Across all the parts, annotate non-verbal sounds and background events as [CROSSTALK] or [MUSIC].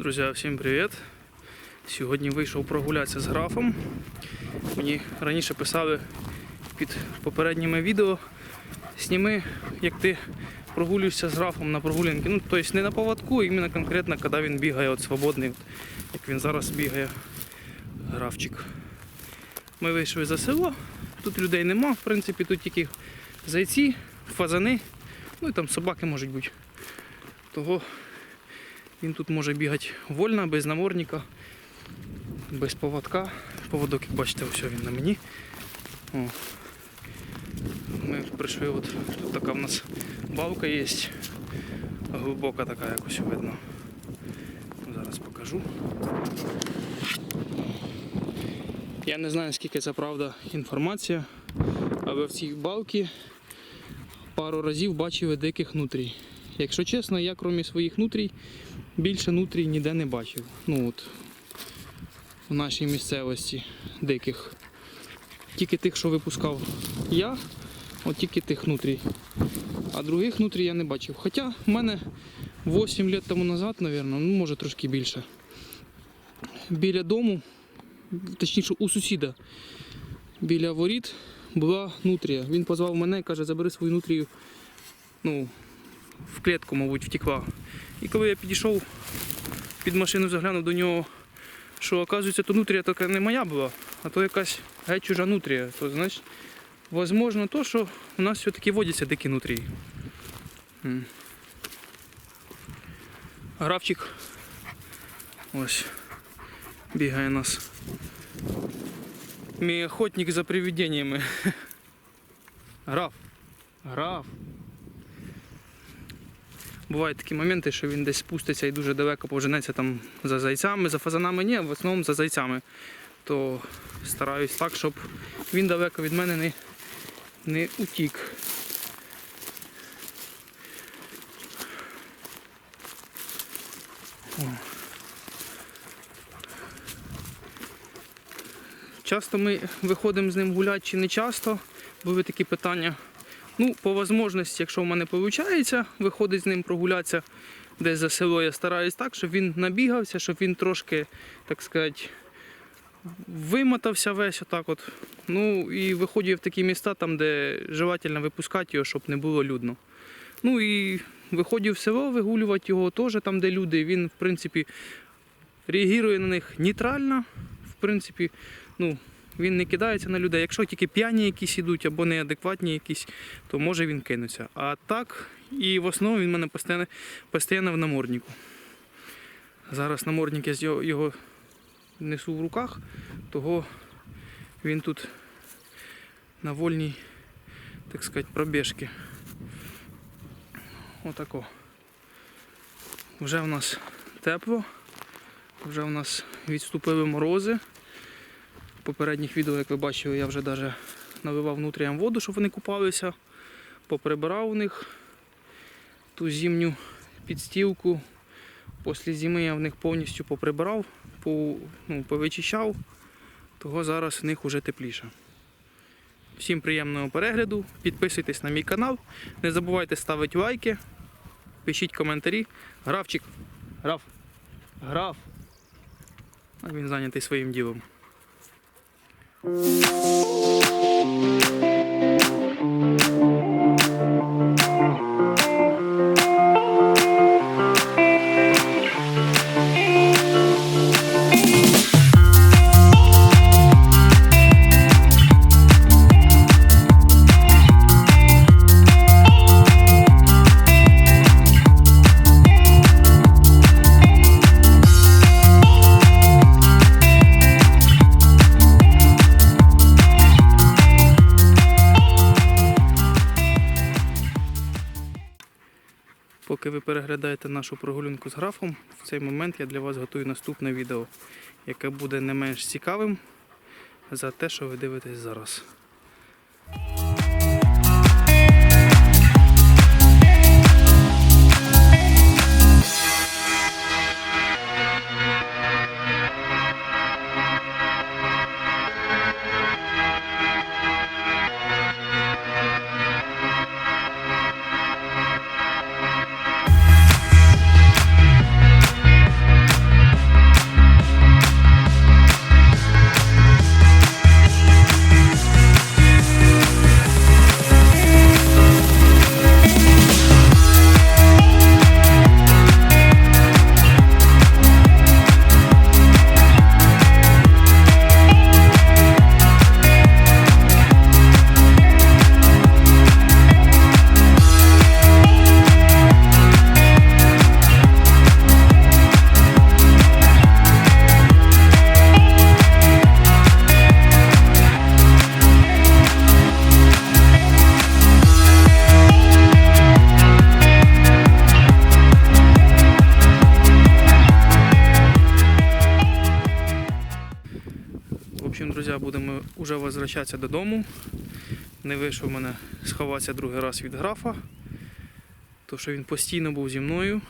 Друзі, всім привіт! Сьогодні вийшов прогулятися з графом. Мені раніше писали під попередніми відео сніми, як ти прогулюєшся з графом на прогулянки. Ну, тобто не на поводку, а іменно конкретно, коли він бігає от свободний, от, як він зараз бігає графчик. Ми вийшли за село, тут людей нема, в принципі, тут тільки зайці, фазани, ну і там собаки можуть бути. Того він тут може бігати вольно, без намордника, без поводка. Поводок, як бачите, ось він на мені. О. Ми прийшли, от тут така в нас балка є. Глибока така якось видно. Зараз покажу. Я не знаю, скільки це правда інформація, але в цій балці пару разів бачили диких нутрій. Якщо чесно, я крім своїх нутрій більше нутрій ніде не бачив. Ну от в нашій місцевості диких. Тільки тих, що випускав я, от тільки тих нутрій. А других нутрій я не бачив. Хоча в мене 8 років тому назад, мабуть, ну може трошки більше. Біля дому, точніше у сусіда, біля воріт була нутрія. Він позвав мене і каже, забери свою нутрію. Ну, в клітку, мабуть, втекла. І коли я підійшов під машину, заглянув до нього, що оказується, то нутрія така не моя була, а то якась геть чужа нутрія. То значить, возможно, то, що у нас все-таки водяться дикі нутрії. М. Графчик ось бігає нас. Мій охотник за привиденнями. [LAUGHS] Граф. Граф. Бувають такі моменти, що він десь спуститься і дуже далеко поженеться там за зайцями, за фазанами ні, в основному за зайцями. То стараюсь так, щоб він далеко від мене не, не утік. О. Часто ми виходимо з ним гуляти чи не часто. Були такі питання. Ну, по можливості, якщо в мене виходить, виходить з ним прогулятися десь за село, я стараюсь так, щоб він набігався, щоб він трошки, так сказати, вимотався весь отак от. Ну і виходив в такі міста, там, де желательно випускати його, щоб не було людно. Ну і виходив в село вигулювати його теж там, де люди. Він, в принципі, реагує на них нейтрально. В принципі, ну, він не кидається на людей. Якщо тільки п'яні якісь ідуть або неадекватні якісь, то може він кинеться. А так, і в основному він в мене постійно, постійно в наморднику. Зараз намордник я його несу в руках, того він тут на вольній, так сказати, пробіжки. Отако. Вже в нас тепло, вже в нас відступили морози. Попередніх відео, як ви бачили, я вже навіть наливав внутріям воду, щоб вони купалися, поприбирав у них ту зимню підстілку. Після зими я в них повністю поприбирав, по, ну, повичищав, того зараз в них вже тепліше. Всім приємного перегляду, підписуйтесь на мій канал, не забувайте ставити лайки, пишіть коментарі. Графчик, граф, граф. А він зайнятий своїм ділом. Mm-hmm. Поки ви переглядаєте нашу прогулянку з графом, в цей момент я для вас готую наступне відео, яке буде не менш цікавим за те, що ви дивитесь зараз. Вже возвращатися додому. Не вийшов мене сховатися другий раз від графа. То що він постійно був зі мною.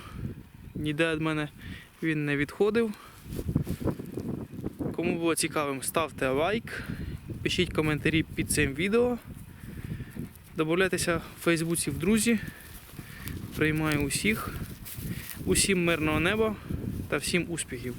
Ніде від мене він не відходив. Кому було цікавим, ставте лайк, пишіть коментарі під цим відео. Добавляйтеся в Фейсбуці в друзі. Приймаю усіх. Усім мирного неба та всім успіхів!